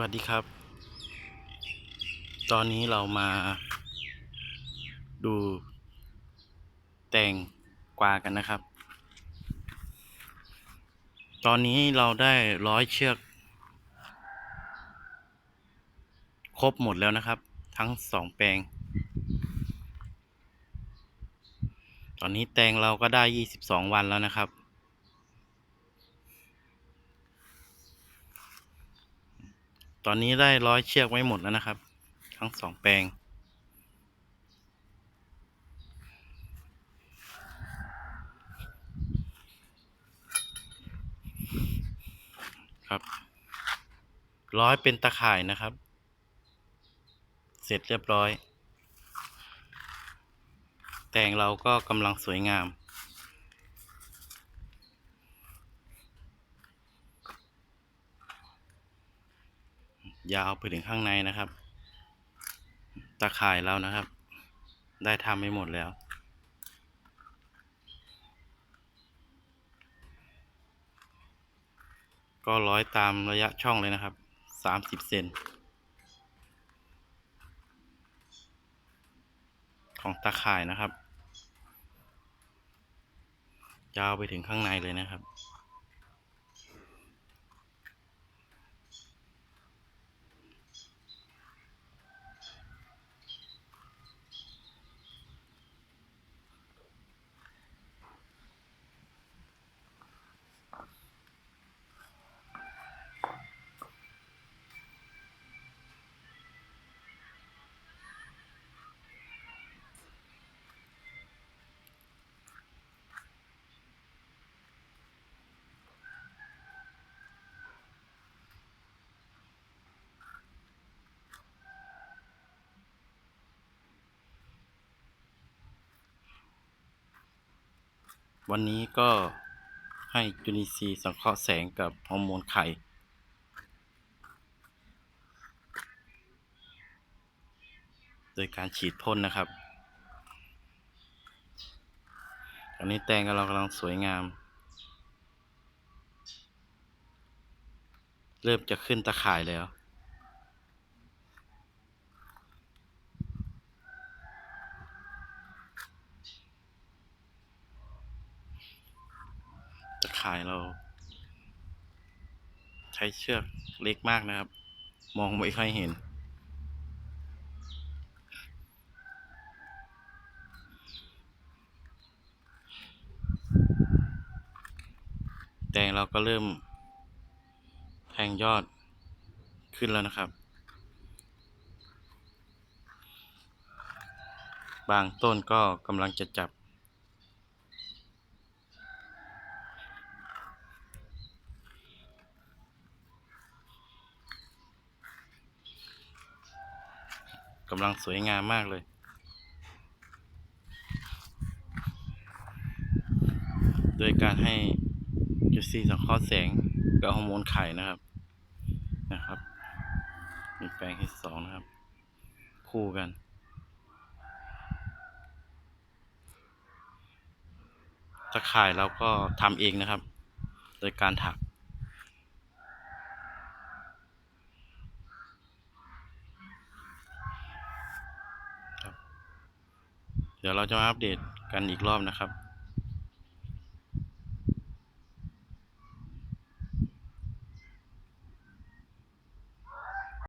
วัสดีครับ ตอนนี้เรามาดูแตงกวากันนะครับ ตอนนี้เราได้ร้อยเชือก ครบหมดแล้วนะครับ ทั้งสองแปลง ตอนนี้แตงเราก็ได้ยี่สิบสองวันแล้วนะครับ ตอนนี้ได้ร้อยเชือกไว้หมดแล้วนะครับ ทั้งสองแปลง ครับ ร้อยเป็นตะข่ายนะครับ เสร็จเรียบร้อย แตงเราก็กำลังสวยงาม ยาวไปถึงข้างในนะครับตะข่ายเรานะครับ ได้ทำไปหมดแล้ว ก็ร้อยตามระยะช่องเลยนะครับสามสิบเซนของตะข่ายนะครับ ยาวไปถึงข้างในเลยนะครับ วันนี้ก็ให้จุลินทรีย์สังเคราะห์แสงกับฮอร์โมนไข่โดยการฉีดพ่นนะครับตอนนี้แตงกำลังกำลังสวยงาม เริ่มจะขึ้นตะข่ายแล้ว ข่ายเรา ใช้เชือกเล็กมากนะครับ มองไม่ค่อยเห็นแตงเราก็เริ่ม แทงยอดขึ้นแล้วนะครับ บางต้นก็กำลังจะจับ กำลังสวยงามมากเลย โดยการให้จุดสีสังเคราะห์แสงกับฮอร์โมนไข่นะครับนะครับ มีแปลงที่สองนะครับ คู่กันตะข่ายเราก็ทำเองนะครับ โดยการถัก เดี๋ยวเราจะมาอัปเดตกันอีกรอบนะครับ